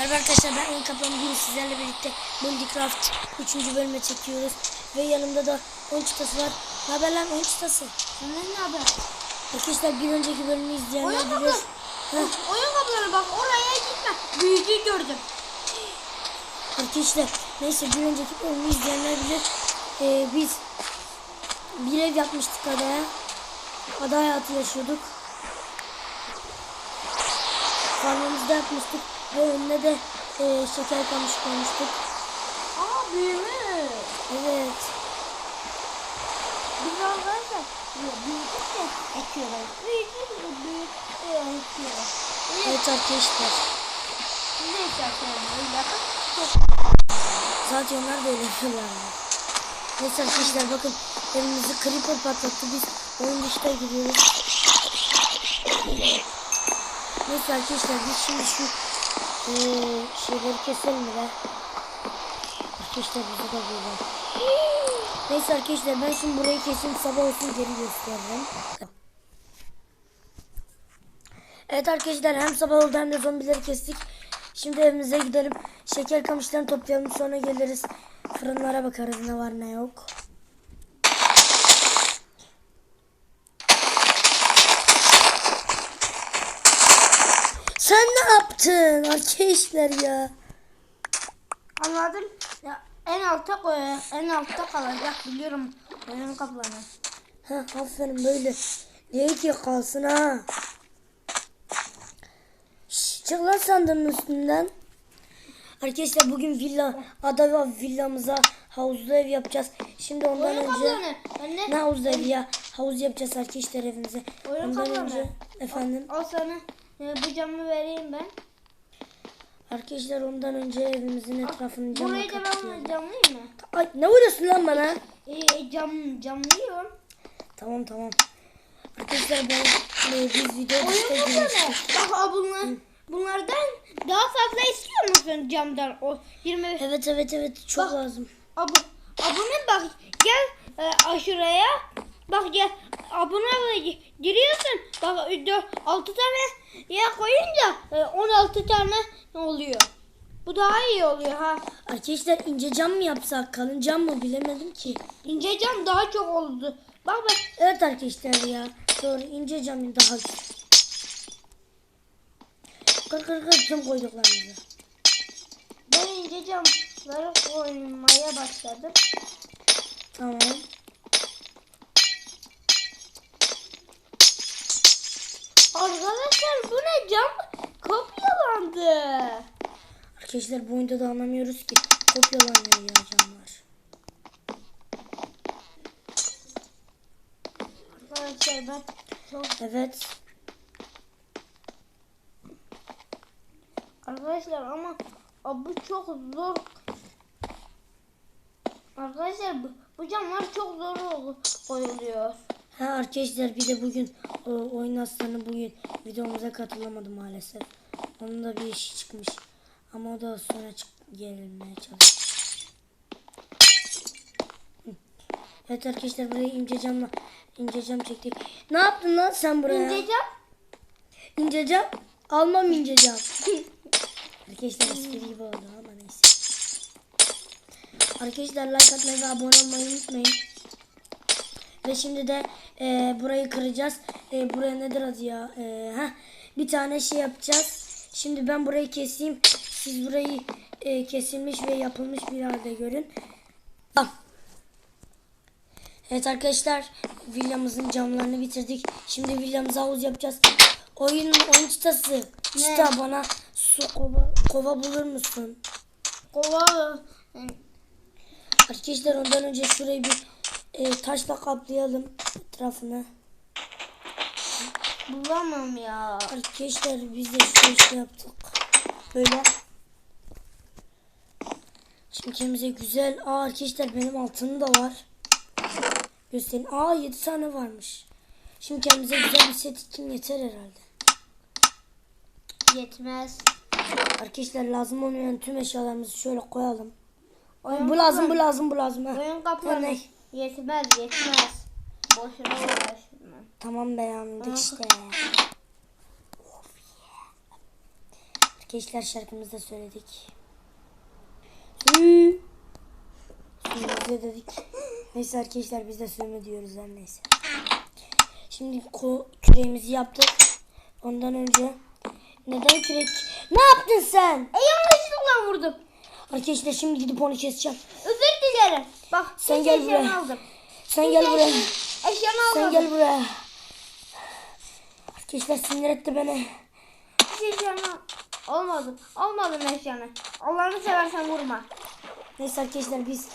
Merhaba arkadaşlar ben Oyun Kaplan bugün sizlerle birlikte Minecraft 3. bölüme çekiyoruz. Ve yanımda da oyun çıtası var. Ne haber lan oyun çıtası? Senden ne haber? Arkadaşlar bir önceki bölümü izleyenler Oyun bilir. Oyun kapları bak oraya gitme. Büyücüyü gördüm. Arkadaşlar neyse bir önceki bölümü izleyenler bilir. Ee, biz bir ev yapmıştık adaya. Ada hayatı yaşıyorduk. Farmımızda yapmıştık. Ve önüne de e, şeker kamış koymuştuk. Aa büyümüş. Evet. Biz arkadaşlar büyüdükçe ekiyorlar. Büyüdükçe büyüdükçe ekiyorlar. Evet arkadaşlar. Ekersiniz böyle yapın. Zaten onlar da öyle yapıyorlar. Neyse arkadaşlar bakın elimizi creeper patlattı. Biz oyun dışına gidiyoruz. Neyse arkadaşlar biz şimdi şu eee şeyleri keselim be? Arkadaşlar bizi de böyle. Neyse arkadaşlar ben şimdi burayı keseyim sabah olsun geri gösteririm. Evet arkadaşlar hem sabah oldu hem de zombileri kestik. Şimdi evimize gidelim. Şeker kamışlarını toplayalım sonra geliriz. Fırınlara bakarız ne var ne yok. Sen ne yaptın arkadaşlar ya? Anladım. Ya en altta koy. En altta kalacak biliyorum. Oyun kaplanı. Ha aferin böyle. Niye ki kalsın ha? Şş, çık lan sandığın üstünden. Arkadaşlar bugün villa, ada ve villamıza havuzlu ev yapacağız. Şimdi ondan Oyun önce kaplanı. Ben ne havuzlu evi ya? Havuz yapacağız arkadaşlar evimize. Oyun ondan kaplanı. önce efendim al sana e, bu camı vereyim ben. arkadaşlar ondan önce evimizin etrafını camla Burayı da ben camlayayım mı? Ay ne vuruyorsun lan bana? E, cam camlıyorum. Tamam tamam. Arkadaşlar ben e, biz video Oyun dışta kaplanı. girmiştik. Bak bunlar, bunlardan daha fazla istiyor musun camdan? O 20 Evet evet evet çok Bak. lazım. Abu, abone bak gel e, aşuraya. Bak gel abone giriyorsun. Bak 6 tane ya koyunca e, 16 tane oluyor. Bu daha iyi oluyor ha. Arkadaşlar ince cam mı yapsak kalın cam mı bilemedim ki. İnce cam daha çok oldu. Bak bak Evet arkadaşlar ya doğru ince cam daha güzel. Kır kır kır tüm koyduklarımızı. ben ince camları koymaya başladım. Tamam. Arkadaşlar bu ne cam kopyalandı. Arkadaşlar bu oyunda da anlamıyoruz ki kopyalanıyor ya camlar. Arkadaşlar ben çok Evet. Arkadaşlar ama bu çok zor. Arkadaşlar bu, bu camlar çok zor koyuluyor. Ha arkadaşlar bir de bugün o, oyun aslanı bugün videomuza katılamadı maalesef. Onun da bir işi çıkmış. Ama o da sonra çık gelmeye çalışıyor. Evet arkadaşlar buraya ince camla ince cam çektik. Ne yaptın lan sen buraya? İnce cam. İnce cam. Almam ince cam. Arkadaşlar espri gibi oldu ama neyse. Arkadaşlar like atmayı ve abone olmayı unutmayın. Ve şimdi de e, burayı kıracağız. E, buraya nedir adı ya? E, heh, bir tane şey yapacağız. Şimdi ben burayı keseyim. Siz burayı e, kesilmiş ve yapılmış bir halde görün. Tamam. Evet arkadaşlar villamızın camlarını bitirdik. Şimdi villamıza havuz yapacağız. Oyun oyun çıtası. Çıta bana su kova, kova bulur musun? Kova. Arkadaşlar ondan önce şurayı bir e, taşla kaplayalım etrafını. Bulamam ya. Arkadaşlar biz de şu işi yaptık. Böyle. Şimdi kendimize güzel. Aa arkadaşlar benim altının da var. Göstereyim. Aa 7 tane varmış. Şimdi kendimize güzel bir set için yeter herhalde. Yetmez. Arkadaşlar lazım olmayan tüm eşyalarımızı şöyle koyalım. Oyun bu lazım, bu lazım, bu lazım. Oyun kaplanı. Yetmez yetmez. Boşuna uğraşma. Tamam beğendik işte. Arkadaşlar şarkımızı da söyledik. Suyumuzu dedik. Neyse arkadaşlar biz de sürme diyoruz her neyse. Şimdi küreğimizi yaptık. Ondan önce neden kürek? Ne yaptın sen? E yanlışlıkla vurdum. Arkadaşlar şimdi gidip onu keseceğim. Özür dilerim. Bak Sen gel buraya. aldım. Sen gel buraya. Eşyanı Sen almadım. gel buraya. Arkadaşlar sinir etti beni. Hiç eşyanı almadım. Almadım eşyanı. Allah'ını seversen vurma. Neyse arkadaşlar biz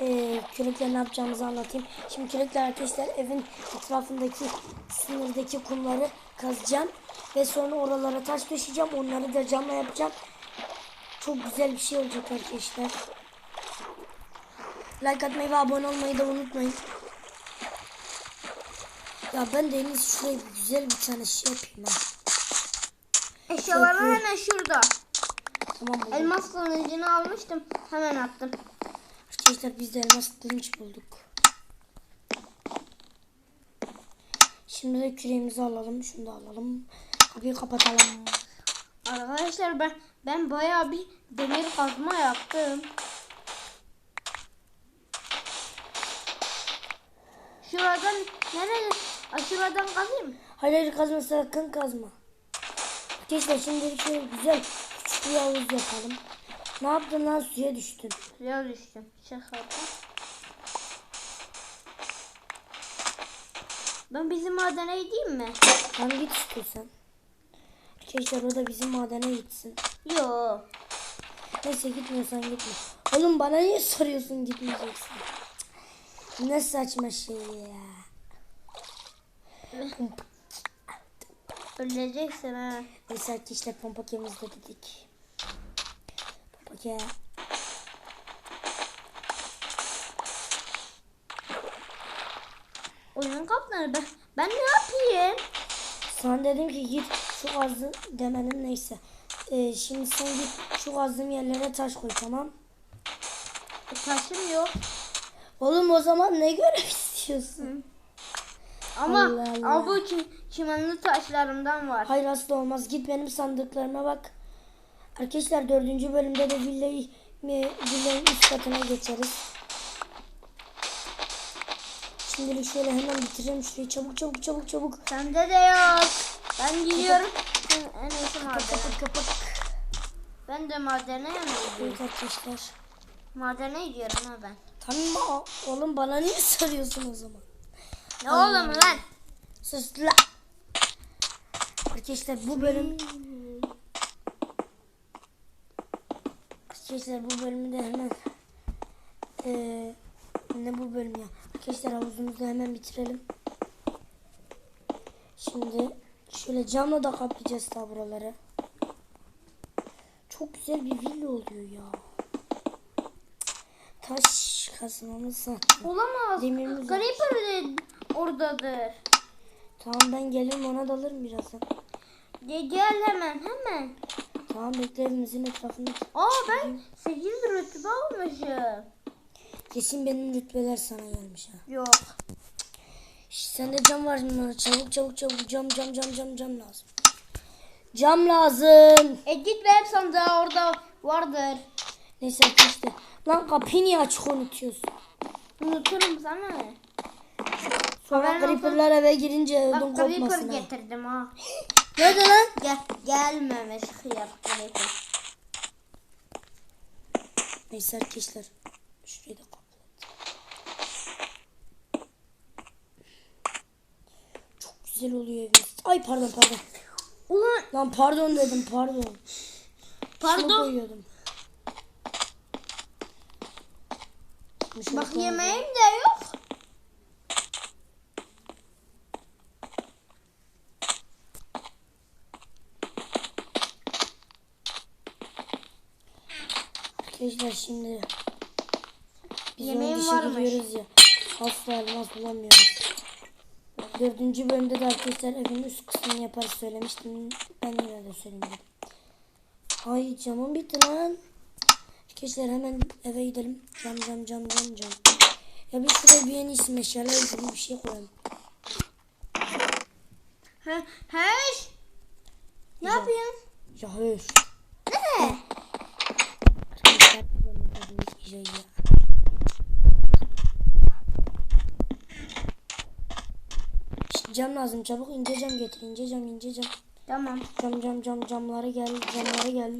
eee kürekle ne yapacağımızı anlatayım. Şimdi kürekle arkadaşlar evin etrafındaki sınırdaki kumları kazacağım. Ve sonra oralara taş döşeyeceğim. Onları da camla yapacağım. Çok güzel bir şey olacak arkadaşlar. Like atmayı ve abone olmayı da unutmayın. Ya ben de en iyisi şuraya güzel bir tane şey yapayım ha. Eşyalarım hemen şurada. Tamam buldum. Elmas kılıcını almıştım. Hemen attım. Arkadaşlar biz de elmas kılınç bulduk. Şimdi de küreğimizi alalım. Şunu da alalım. Kapıyı kapatalım. Arkadaşlar ben ben bayağı bir demir kazma yaptım. Şuradan nerede? Aa, Şuradan kazayım? Hayır hayır kazma sakın kazma. Arkadaşlar şimdi şöyle güzel küçük bir havuz yapalım. Ne yaptın lan suya düştün. Suya düştüm. Şaka. Ben bizim madene gideyim mi? Sen git istiyorsan. Arkadaşlar o da bizim madene gitsin. Yo. Neyse gitmiyorsan gitme. Oğlum bana niye soruyorsun gitmeyeceksin. Ne saçma şey ya. Öleceksin ha. Neyse arkadaşlar pompa kemiğimizde dedik. Pompa ke. Oyun kaptanı ben, ben ne yapayım? Sana dedim ki git şu kazı demedim neyse. Ee, şimdi sen git şu kazdığım yerlere taş koy tamam. E, taşım yok. Oğlum o zaman ne görev istiyorsun? Ama Allah Allah. al bu çim, çimenli taşlarımdan var. Hayır asla olmaz. Git benim sandıklarıma bak. Arkadaşlar dördüncü bölümde de villayı villanın üst katına geçeriz. Şimdilik şöyle hemen bitirelim şurayı çabuk çabuk çabuk çabuk. Sende de yok. Ben gidiyorum. En iyisi madene. Kapat kapat. Ben de madene yanıyorum. Evet arkadaşlar. Madene gidiyorum ha ben. Mı? Oğlum bana niye soruyorsun o zaman? Ne oğlum lan? Sus la. Arkadaşlar bu bölüm Arkadaşlar bu bölümü de hemen eee ne bu bölüm ya? Arkadaşlar havuzumuzu hemen bitirelim. Şimdi şöyle camla da kaplayacağız daha buraları. Çok güzel bir villa oluyor ya. Taş kazmamız. Olamaz. Demirimiz de oradadır. Tamam ben gelirim ona da alırım birazdan. Ge- gel hemen hemen. Tamam bekle evimizin etrafında. Aa ben 8 rütbe almışım. Kesin benim rütbeler sana gelmiş ha. Yok. Şş, sende cam var mı? Çabuk çabuk çabuk cam cam cam cam cam lazım. Cam lazım. E git web sandığı orada vardır. Neyse işte. Lan kapıyı niye açık unutuyorsun? Unuturum sana ne? Sonra Haberin creeperlar eve girince Bak ödün Creeper kopmasın ha. getirdim ha. Nerede lan? Gel gelmemiş hıyar Creeper. Neyse arkadaşlar. Şurayı da kapat. Çok güzel oluyor evimiz. Ay pardon pardon. Ulan Lan pardon dedim pardon. Şunu Pardon? koyuyordum. Şunu bak yemeğim de yok. Arkadaşlar şimdi biz Yemeğim gidiyoruz ya. Asla elmas bulamıyoruz. Dördüncü bölümde de arkadaşlar evin üst kısmını yaparız söylemiştim. Ben yine de söyleyeyim. Ay camım bitti lan. Arkadaşlar hemen eve gidelim. Cam cam cam cam cam. Ya bir şuraya bir yeni isim eşyalar gibi bir şey koyalım. He, heş. Ne ya, yapıyorsun? Ya heş. Ne? Arkadaşlar bu ya. Cam lazım çabuk ince cam getir ince cam ince cam. Tamam. Cam cam cam camlara gel camlara gel.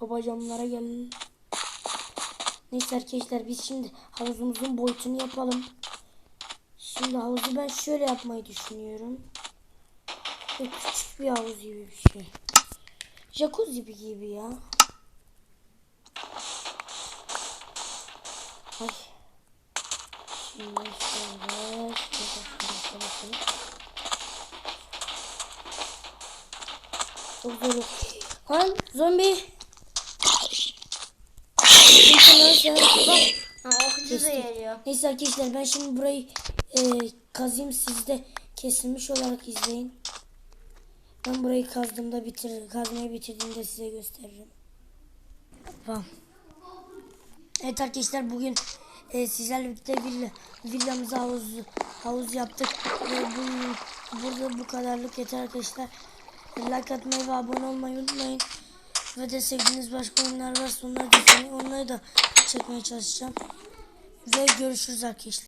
Baba camlara gel. Neyse arkadaşlar biz şimdi havuzumuzun boyutunu yapalım. Şimdi havuzu ben şöyle yapmayı düşünüyorum. Böyle küçük bir havuz gibi bir şey. Jacuzzi gibi gibi ya. Ay. Şimdi şöyle, şöyle. Çok zombi. Geliyor. Neyse arkadaşlar ben şimdi burayı e, kazayım siz de kesilmiş olarak izleyin. Ben burayı kazdığımda bitir, kazmayı bitirdiğimde size gösteririm. Tamam. Evet arkadaşlar bugün e, sizlerle birlikte villa, villamıza havuz, havuz yaptık. Ve bu, burada bu kadarlık yeter arkadaşlar. Like atmayı ve abone olmayı unutmayın. Ve de başka oyunlar varsa onları da, onları da çekmeye çalışacağım. Ve görüşürüz arkadaşlar.